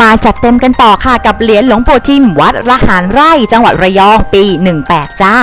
มาจัดเต็มกันต่อค่ะกับเหรียญหลวงปู่ทิมวัดระหารไร่จังหวัดระยองปี 18 จ้า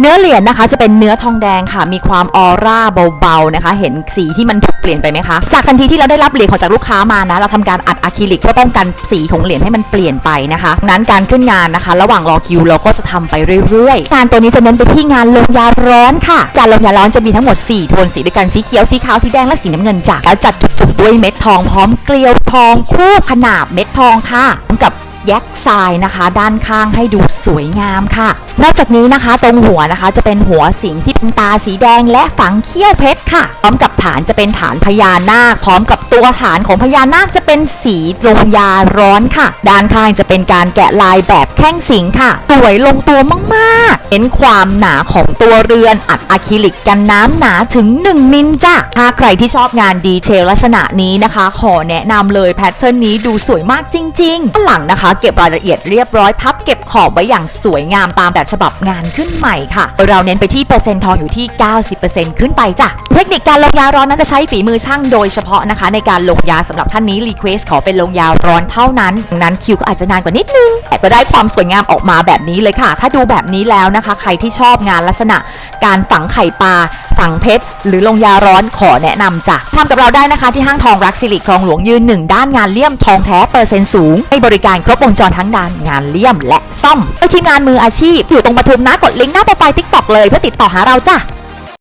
เนื้อเหรียญนะคะจะเป็นเนื้อทองแดงค่ะ มีความออร่าเบาๆนะคะ เห็นสีที่มันถูกเปลี่ยนไปไหมคะ จากทันทีที่เราได้รับเหรียญของจากลูกค้ามานะ เราทำการอัดอะคริลิกเพื่อป้องกันสีของเหรียญให้มันเปลี่ยนไปนะคะดังนั้นการขึ้นงานนะคะ ระหว่างรอคิวเราก็จะทำไปเรื่อยๆงานตัวนี้จะเน้นไปที่งานลงยาร้อนค่ะ การลงยาร้อนจะมีทั้งหมด 4 โทนสีด้วยกันสีเขียวสีขาวสีแดงและสีน้ำเงินจ้ะแล้วจัดจุกๆด้วยเม็ดทองพร้อมเกลียวทองคู่ขนาบเม็ดทองค่ะกับ แยกทรายนะคะ ด้านข้างให้ดูสวยงามค่ะ นอกจากนี้นะคะตรงหัวนะคะจะเป็นหัวสิงที่เป็นตาสีแดงและฝังเขี้ยวเพชรค่ะ พร้อมกับฐานจะเป็นฐานพญานาค พร้อมกับตัวฐานของพญานาคจะเป็นสีลงยาร้อนค่ะ ด้านข้างจะเป็นการแกะลายแบบแข้งสิงค่ะ สวยลงตัวมากๆเห็นความหนาของตัวเรือนอัดอะคริลิกกันน้ำหนาถึง 1 มิลจ้ะถ้าใครที่ชอบงานดีเทลลักษณะนี้นะคะ ขอแนะนำเลยแพทเทิร์นนี้ดูสวยมากจริงๆหลังนะคะเก็บรายละเอียดเรียบร้อยพับเก็บขอบไว้อย่างสวยงามตามแบบฉบับงานขึ้นใหม่ค่ะ เราเน้นไปที่เปอร์เซ็นต์ทองอยู่ที่ 90%ขึ้นไปจ้ะ เทคนิคการลงยาร้อนนั้นจะใช้ฝีมือช่างโดยเฉพาะนะคะ ในการลงยาสำหรับท่านนี้รีเควสขอเป็นลงยาร้อนเท่านั้นดังนั้นคิวก็อาจจะนานกว่านิดนึง แต่ก็ได้ความสวยงามออกมาแบบนี้เลยค่ะ ถ้าดูแบบนี้แล้วนะคะ ใครที่ชอบงานลักษณะ การฝังไข่ปลา ฝังเพชร หรือลงยาร้อนขอแนะนำจ้ะทำกับเราได้นะคะที่ห้างทองรักสิริคลองหลวงยืนหนึ่งด้านงานเลี่ยมทองแท้เปอร์เซ็นต์สูงให้บริการครบวงจรทั้งด้านงานเลี่ยมและซ่อมโดยทีมงานมืออาชีพอยู่ตรงปทุมนะกดลิงก์หน้าโปรไฟล์ทิกตอกเลยเพื่อติดต่อหาเราจ้ะ